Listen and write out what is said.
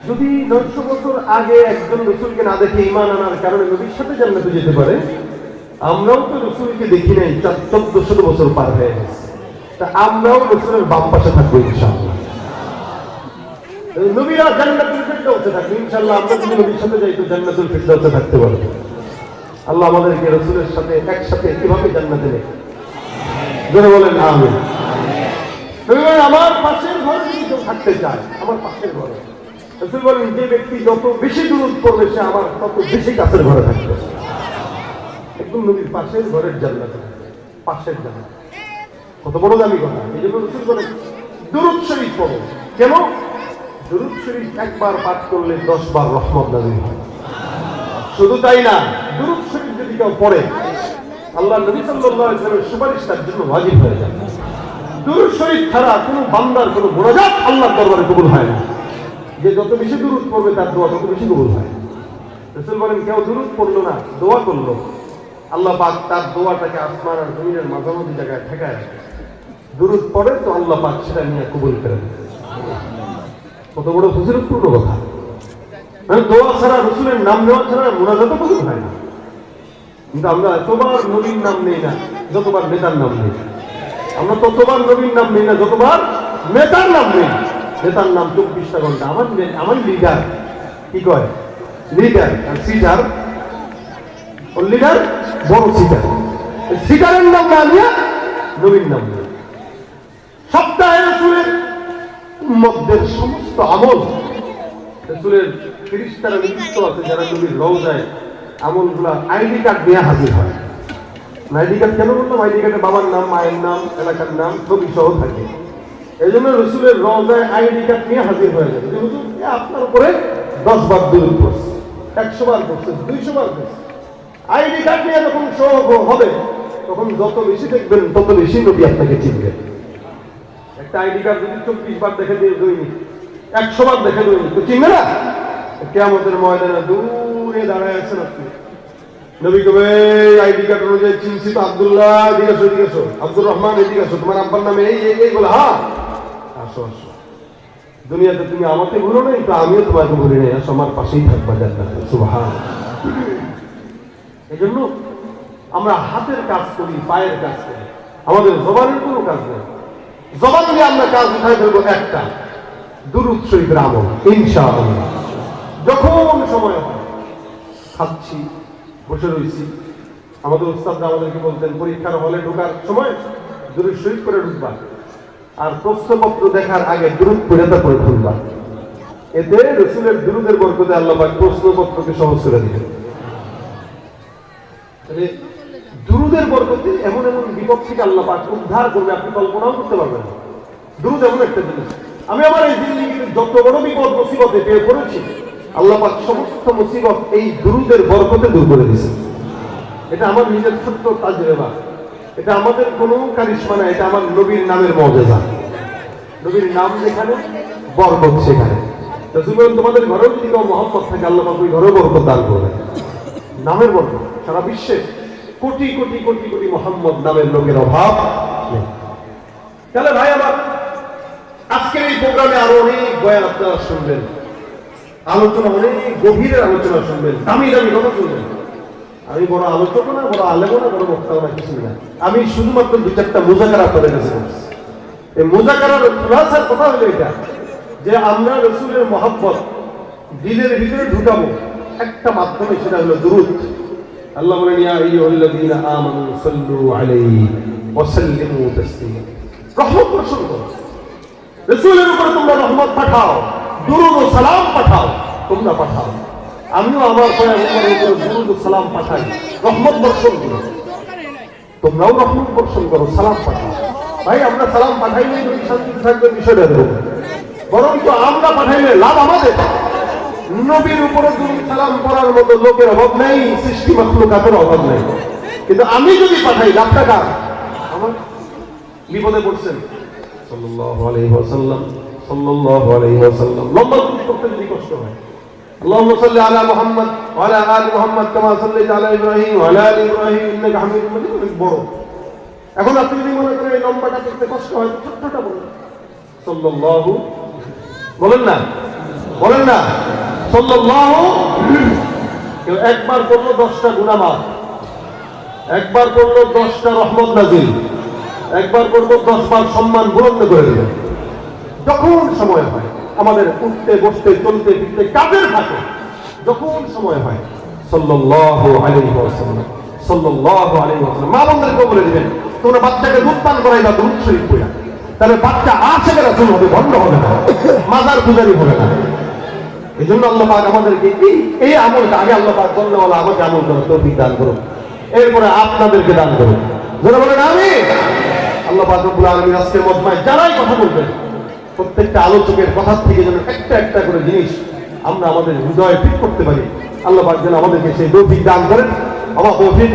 যদি নয়শো বছর আগে একজন রসুলকে না দেখে ইমান আনার কারণে নবীর সাথে জান্নাতে যেতে পারে আমরাও তো রসুলকে দেখি নাই চোদ্দশো বছর পার হয়ে গেছে। তা আমরাও রসুলের বাম পাশে থাকব ইনশাআল্লাহ। নবীরা জান্নাতুল ফিরদাউসে থাকবে ইনশাআল্লাহ আমরা যদি নবীর সাথে যাই তো জান্নাতুল ফিরদাউসে থাকতে পারব। আল্লাহ আমাদেরকে রসুলের সাথে একসাথে কীভাবে জান্নাতে নেই জোরে বলেন বলেন, আমার পাশের ঘরে যদি কেউ থাকতে চায় আমার পাশের ঘরে। রসুল বলেন, যে ব্যক্তি যত বেশি দূরত পড়বে, সে আমার তত বেশি কাছের ঘরে থাকবে। একদম নবীর পাশের ঘরের জান্নাত। পাশের জান্নাত। কত বড় দামি কথা। এই জন্য রসুল বলেন, দুরুদ শরীফ পড়ো। কেন? দুরুদ শরীফ একবার পাঠ করলে দশ বার রহমত হয়। শুধু তাই না, দুরুদ শরীফ যদি কেউ পড়ে আল্লাহ নবী সাল্লাল্লাহু আলাইহি ওয়াসাল্লামের সুপারিশ তার জন্য ওয়াজিব হয়ে যায়। দুরুদ শরীফ ছাড়া কোনো বান্দার কোনো মোনাজাত আল্লাহর দরবারে কবুল হয় না। যে যত বেশি দুরুদ পড়বে তার দোয়া তত বেশি কবুল হয়। রসুল বলেন, কেউ দুরুদ পড়ল না, দোয়া করল। আল্লাহ পাক তার দোয়াটাকে আসমান আর জমিনের মাঝামাঝি জায়গায় ঠেকায় রাখে। দুরুদ পড়ে তো আল্লাহ পাক সেটা নিয়ে কবুল করে দেয়। কত বড় ফজিলতপূর্ণ কথা। মানে দোয়া ছাড়া রসুলের নাম নেওয়া ছাড়া মোনাজাতও কবুল হয় না। কিন্তু আমরা এতবার নবীর নাম নেই না, যতবার নেতার নাম নেই। আমরা ততবার নবীর নাম নেই না, যতবার নেতার নাম নেই। নেতার নাম চব্বিশটা ঘণ্টা। আমার আমার লিডার কি কয়? লিডার সিটার ও লিডার বড় সিটার সিটারের নাম না নিয়ে নবীর নাম সপ্তাহে রসুলের উম্মতদের সমস্ত আমল, রসুলের ফিরিস্তারা নিযুক্ত আছে যারা নবীর রওজায় আইডি কার্ড নিয়ে হাজির হয়। আইডি কার্ড কেন বললাম? আইডি কার্ডে বাবার নাম, মায়ের নাম, এলাকার নাম ছবি সহ থাকে। এই জন্য রসুলের রওজায় আইডি কার্ড নিয়ে হাজির হয়ে যাবে হুজুর, আপনার উপরে দশ বার দূর করছে একশো বার করছে দুইশো বার করছে। আইডি কার্ড নিয়ে যখন শো হবে তখন যত বেশি দেখবেন তত বেশি নবী আপনাকে চিনবেন। একটা আইডি কার্ড যদি চব্বিশ বার দেখে দিয়ে দৈনিক একশো বার দেখে দৈনিক তো চিনবে না? কেমতের ময়দানে দূরে দাঁড়ায় আছেন আপনি। নবী কবে আইডি কার্ড অনুযায়ী চিনছি তো আব্দুল্লাহ এদিকে আসো আব্দুর রহমান এদিকে তোমার আব্বার নামে এই এই এই বলে হ্যাঁ। আসো আসো দুনিয়াতে তুমি আমাকে ভুলো নাই, তো আমিও তোমাকে ভুলি নাই। আসো, আমার পাশেই থাকবা জান্নাতে। সুবহান। এই জন্য আমরা হাতের কাজ করি, পায়ের কাজ করি। আমাদের জবানের কোনো কাজ নেই। জবান দিয়ে আমরা কাজ উঠাই ফেলব একটা। দুরুৎ শরীফের আমল, ইনশাআল্লাহ। যখন সময় হয়, খাচ্ছি, বসে রয়েছি আমাদের উস্তাদরা আমাদেরকে বলতেন, পরীক্ষার হলে ঢোকার সময় দুরুৎ শরীফ করে ঢুকবা। আর প্রশ্নপত্র দেখার আগে দুরুৎ পড়ে তারপরে খুলবা এতে রসুলের দুরুদের বরকতে আল্লাহ প্রশ্নপত্রকে সহজ করে তাহলে দুরুদের বরকতে এমন এমন বিপদ থেকে আল্লাহ পাক উদ্ধার করবে, আপনি কল্পনাও করতে পারবেন না। দুরুদ এমন একটা জিনিস। আমি আমার এই জিন্দগিতে যত বড় বিপদ, মুসিবতে পেয়ে পড়েছি, আল্লাহ পাক সমস্ত মুসিবত এই দুরুদের বরকতে দূর করে দিয়েছে এটা আমার নিজের ছোট্ট তাজরেবা এটা আমাদের কোনো কারিশমা না, এটা আমার নবীর নামের মজেজা নবীর নাম যেখানে, বরকত সেখানে। তোমাদের ঘরেও যদি কেউ মোহাম্মদ থাকে, আল্লাহ ঘরেও বরকত দান করবে নামের বরকত, সারা বিশ্বে কোটি কোটি কোটি কোটি মোহাম্মদ নামের লোকের অভাব নেই। তাহলে ভাই আমার, আজকের এই প্রোগ্রামে আরও অনেক বয়ান আপনারা শুনবেন। আলোচনা, অনেক গভীরের আলোচনা শুনবেন। দামি দামি কথা শুনবেন। আমি বড় আলোচক না, বড় আলেমো না, বড় বক্তাও না কিছু না। আমি শুধুমাত্র দু চারটা মোজাকার আপনাদের কাছে এই মোজাকারার খুলাসার কথা হলো এটা, যে আমরা রসুলের মহাব্বত দিলের ভিতরে ঢুকাবো। একটা মাধ্যমে সেটা হলো দুরুদ। আল্লাহ বলেন, ইয়া আইয়ুহাল্লাযীনা আমানু সাল্লু আলাইহি ওয়া সাল্লিমু তাসলিমা। রহমত করো। রসুলের উপরে তোমরা রহমত পাঠাও, দুরুদ ও সালাম পাঠাও, তোমরা পাঠাও। আমিও আমার পয়গম্বরের উপরে সালাম পাঠাই, রহমত বর্ষণ করো। তোমরাও রহমত বর্ষণ করো, সালাম পাঠাও। ভাই, আমরা সালাম পাঠাইলে যদি শান্তিতে থাকবে বিষয়টা দেবো বরং তো আমরা পাঠাইলে লাভ আমাদের। নবীর উপরে দুরুদ সালাম করার মতো লোকের অভাব নেই, সৃষ্টি মাত্র অভাব নেই। কিন্তু আমি যদি পাঠাই লাভ টাকা আমার বিপদে পড়ছেন। সাল্লাল্লাহু আলাইহি ওয়াসাল্লাম, সাল্লাল্লাহু আলাইহি ওয়াসাল্লাম। লম্বা পড়তে যদি কষ্ট হয়। اللهم صل على محمد وعلى ال محمد كما صليت على ابراهيم وعلى ال ابراهيم انك حميد مجيد অনেক বড় এখন আপনি যদি মনে করেন এই লম্বাটা করতে কষ্ট হয় তো ছোট্টটা বলুন সাল্লাল্লাহু বলেন না বলেন না সাল্লাল্লাহু কেউ একবার করলো দশটা গুনামাত একবার করলো দশটা রহমত নাজিল একবার করলো দশ বার সম্মান বুলন্দ করে দেবে যখন সময় হয় আমাদের উঠতে, বসতে, চলতে, ফিরতে কাজের থাকে যখন সময় হয়, সাল্লাল্লাহু আলাইহি ওয়াসাল্লাম, সাল্লাল্লাহু আলাইহি ওয়াসাল্লাম, মা বোনদেরকে বলে দিবেন, তোমরা বাচ্চাকে দুধ পান করাই না দুধ শরীফ কইরা তাহলে বাচ্চা আসে রাসূল হবে ভণ্ড হবে না, মাজার পূজারি হবে না। এই জন্য আল্লাহ পাক আমাদেরকে এই আমলটা আগে আল্লাহ পাক বললে আমাকে আমল করো তৌফিক দান করো এরপরে আপনাদেরকে দান করো যারা বলেন আমি আল্লাহ পাক রব্বুল আলামিন আজকের মজমায় যারাই কথা বলবেন প্রত্যেকটা আলোচকের কথা থেকে যেন একটা একটা করে জিনিস আমরা আমাদের হৃদয়ে ঠিক করতে পারি। আল্লাহ যেন আমাদেরকে সেই দৌফিক দান করেন। আমার অভিযোগ